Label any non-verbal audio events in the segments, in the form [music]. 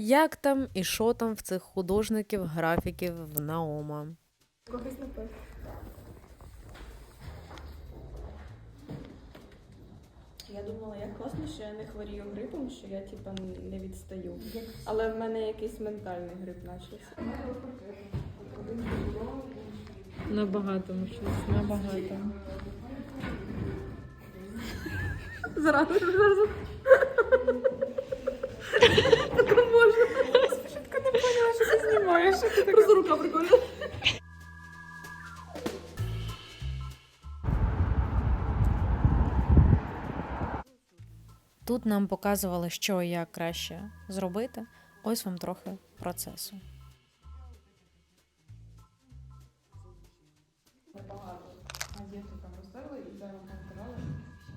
Як там і що там в цих художників, графіків в Наома? Когось напив. Я думала, як класно, що я не хворію грипом, що я типа не відстаю. Але в мене якийсь ментальний грип почався. Набагато щось, набагато. Зразу зразу. можна. Спочатку не поняла, що ти знімаєш. Просто рука прикольна. Тут нам показували, що і як краще зробити. Ось вам трохи процесу.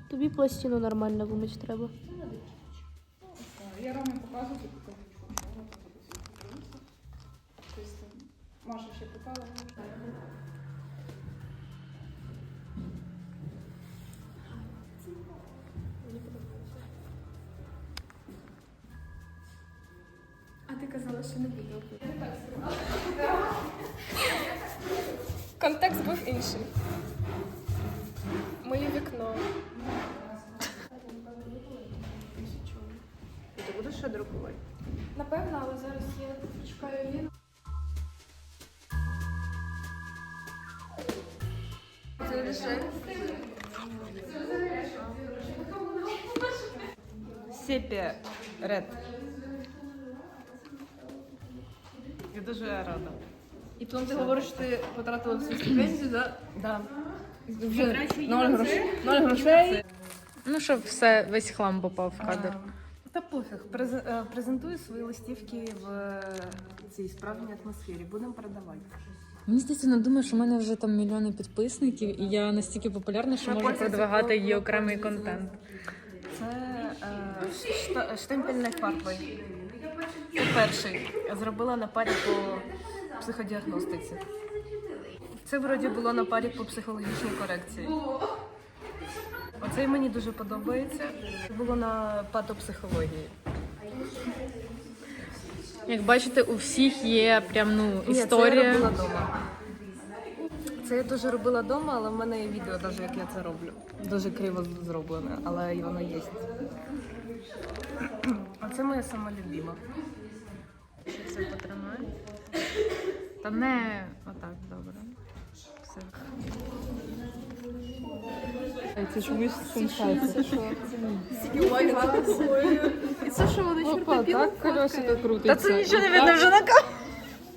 Тобі пластину нормально вимити треба. Я Ромі показую, Маша ще питала. А ти казала, що не буде. Контекст був інший. Моє вікно. Ти будеш ще друкувати? Напевно, але зараз я чекаю Ліну. Сепія Ред. Я дуже рада. І потім ти говориш, що ти потратила всю стипендію, да? Да. Вже ноль грошей. Ноль грошей. Ну, щоб все, весь хлам попав в кадр. Та пофіг, През- е, презентую свої листівки в е, цій справжній атмосфері. Будемо продавати. Мені здається, вона думає, що в мене вже там мільйони підписників, і я настільки популярна, що можу продвигати її окремий контент. Це е, шта- штемпельний фарбой. Це перший. Зробила на парі по психодіагностиці. Це вроді було на парі по психологічній корекції. Оцей мені дуже подобається. Це було на патопсихології. Як бачите, у всіх є прям ну Ні, Це я історія. робила вдома. Це я дуже робила вдома, але в мене є відео, навіть як я це роблю. Дуже криво зроблене, але і воно є. А це моя сама любима. Ще це потримаю. Та не отак, добре. Все. Це чомусь смущається. І це що вони Опа, так колесико крутиться. Та це нічого не видно вже на камері.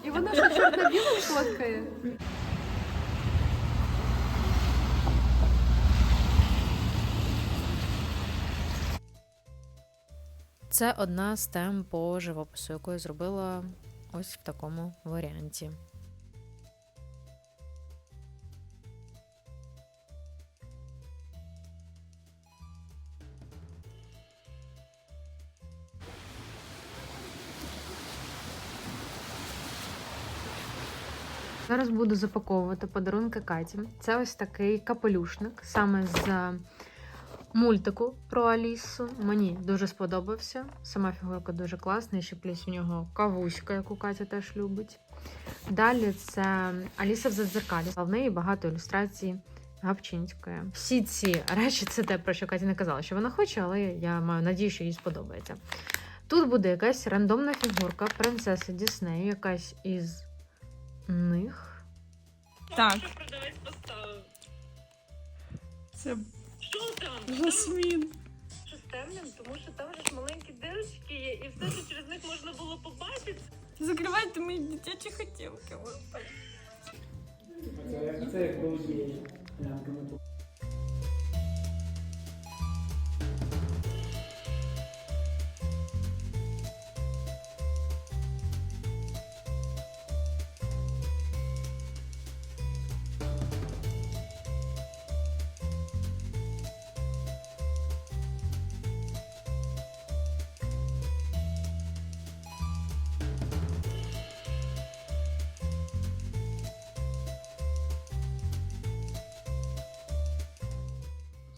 І вона що чорно-білим фоткає? Це одна з тем по живопису, яку я зробила ось в такому варіанті. Зараз буду запаковувати подарунки Каті. Це ось такий капелюшник, саме з мультику про Алісу. Мені дуже сподобався. Сама фігурка дуже класна, і ще плюс у нього кавуська, яку Катя теж любить. Далі це Аліса в задзеркалі. В неї багато ілюстрацій Гапчинської. Всі ці речі це те, про що Катя не казала, що вона хоче, але я маю надію, що їй сподобається. Тут буде якась рандомна фігурка принцеси Діснею, якась із них. Так. продавець поставив. Це Що там? жасмін. Що з темним? Тому що там вже ж маленькі дирочки є, і все, що через них можна було побачити. Закривайте мої дитячі хотілки. Це, це як володіє лямками.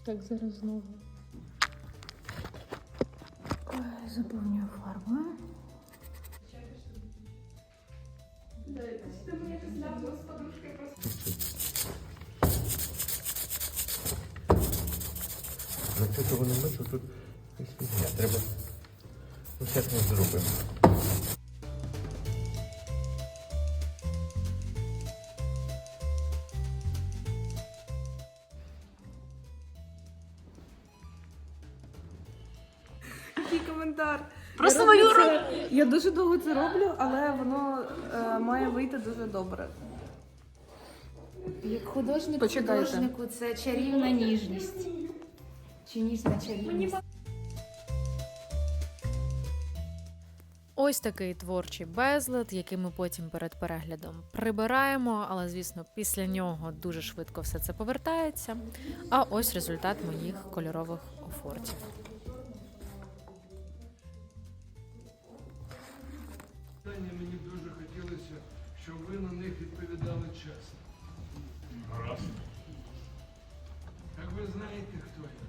Так, зараз знову. Ой, заповнюю фарбу. На цього не бачу, тут якась фігня. Треба. Ну, зараз ми зробимо. Я дуже довго це роблю, але воно е, має вийти дуже добре. Як художник Почекайте. художнику це чарівна ніжність. Чи ніжна чарівність? Ось такий творчий безлад, який ми потім перед переглядом прибираємо, але звісно, після нього дуже швидко все це повертається. А ось результат моїх кольорових офортів. Питання мені дуже хотілося, щоб ви на них відповідали чесно. Гаразд. Як ви знаєте, хто я?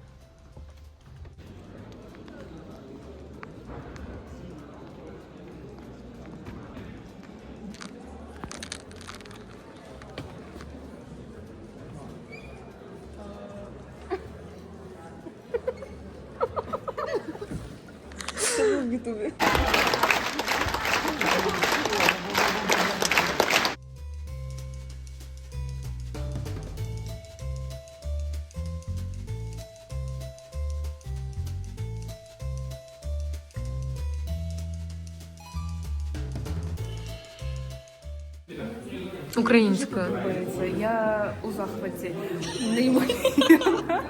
Українською. Подобається. Я у захваті. Неймовірно.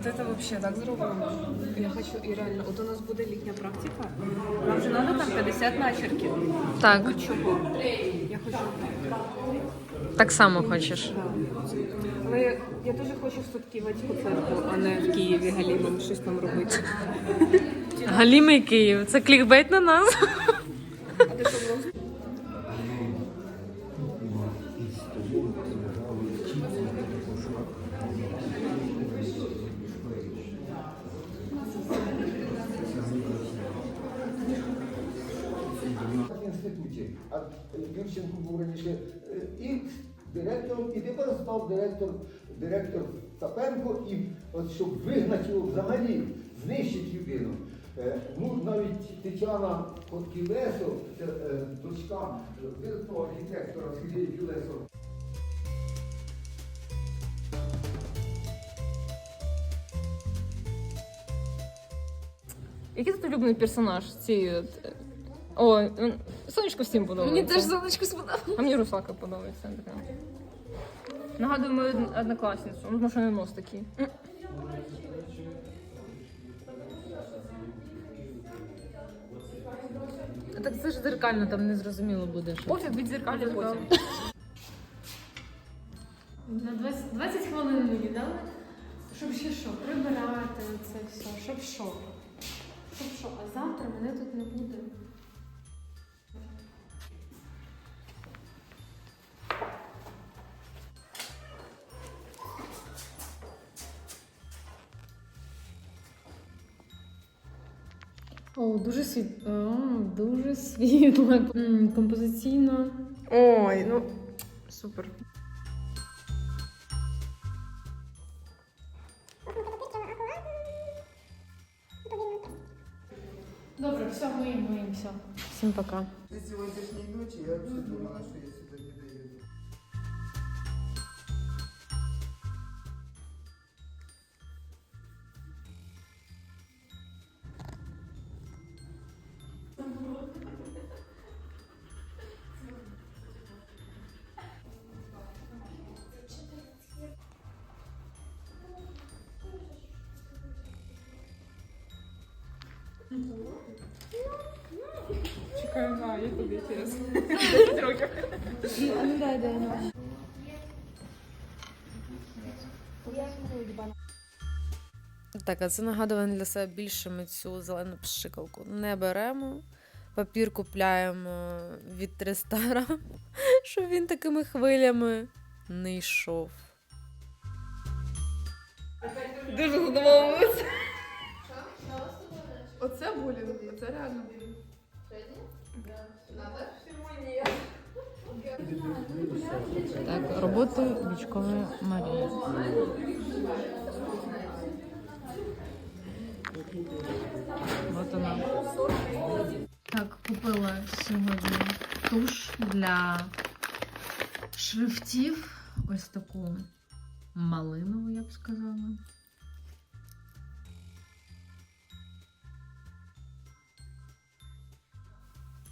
От это вообще так зроблено. Я хочу і реально, от у нас буде літня практика. Нам же треба там 50 начерків. Так? Я хочу. так само хочеш. Але я дуже хочу в Сутківецьку церкву, а не в Києві Галімом щось там робити. Галімий Київ. Це клікбейт на нас. А Юрченко був раніше е, і директором, і тепер став директор, директор Цапенко, і от щоб вигнати його взагалі, знищити людину. Е, Ну, навіть Тетяна Коткілесо, це е, дочка видатного архітектора Сергія Кілесо, Який тут улюблений персонаж? Ці. О, сонечко всім подобається. Мені теж сонечко сподобалося. А мені русалка подобається. Така. Нагадую мою од- однокласницю. Ну, тому що не нос такий. М. Так це ж зеркально, там не зрозуміло буде. Що. Пофіг від зеркалі потім. На 20, 20 хвилин мені дали, щоб ще що, прибирати це все, щоб що. Щоб що, а завтра мене тут не буде. О, дуже світ... О, дуже світло. М, Композиційно. Ой, ну супер. Добре, все, миємо, миємо, все. Всім пока. З сьогоднішньої ночі я взагалі думала, що я Чекаю на я тобі через. Так, а це нагадування для себе більше ми цю зелену пшикалку не беремо. Папір купляємо від 300 [laughs] щоб він такими хвилями не йшов. Дуже задоволилася. Оце Це булінг, це реально. Так, роботи вічкової Марії. Вот вона. Так, купила сьогодні туш для шрифтів. Ось таку малинову, я б сказала.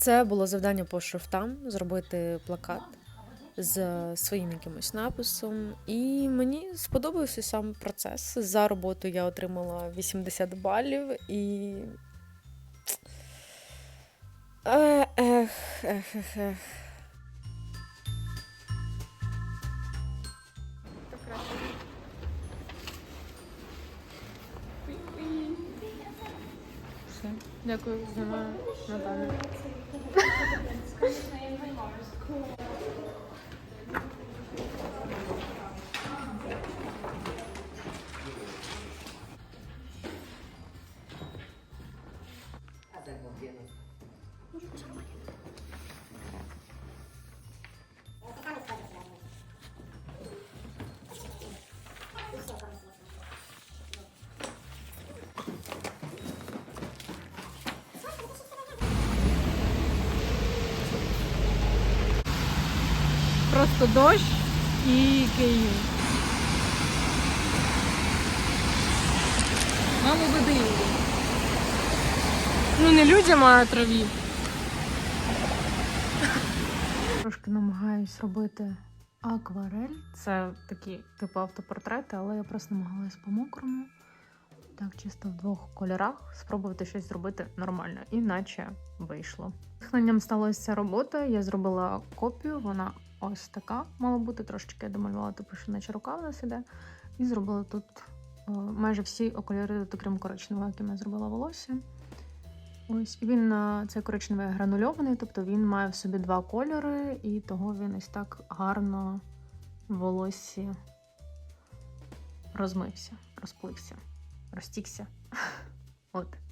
Це було завдання по шрифтам зробити плакат з своїм якимось написом. І мені сподобався сам процес. За роботу я отримала 80 балів і. [tsk] Е, Ех, ех, ех, ех. Все. Дякую, за Наталю. [laughs] [laughs] Просто дощ і Київ. Маму води. Ну не людям, а траві. Трошки намагаюсь робити акварель. Це такі типу автопортрети, але я просто намагалась по-мокрому. Так, чисто в двох кольорах спробувати щось зробити нормально, іначе вийшло. Натхненням сталася робота. Я зробила копію, вона ось така мала бути. Трошечки я домалювала, типу, що наче рука в нас іде. І зробила тут е, майже всі окуляри, окрім коричневого, яким я зробила волосся. Ось і він е, цей коричневий гранульований, тобто він має в собі два кольори, і того він ось так гарно в волоссі розмився, розплився, розтікся. [laughs] От.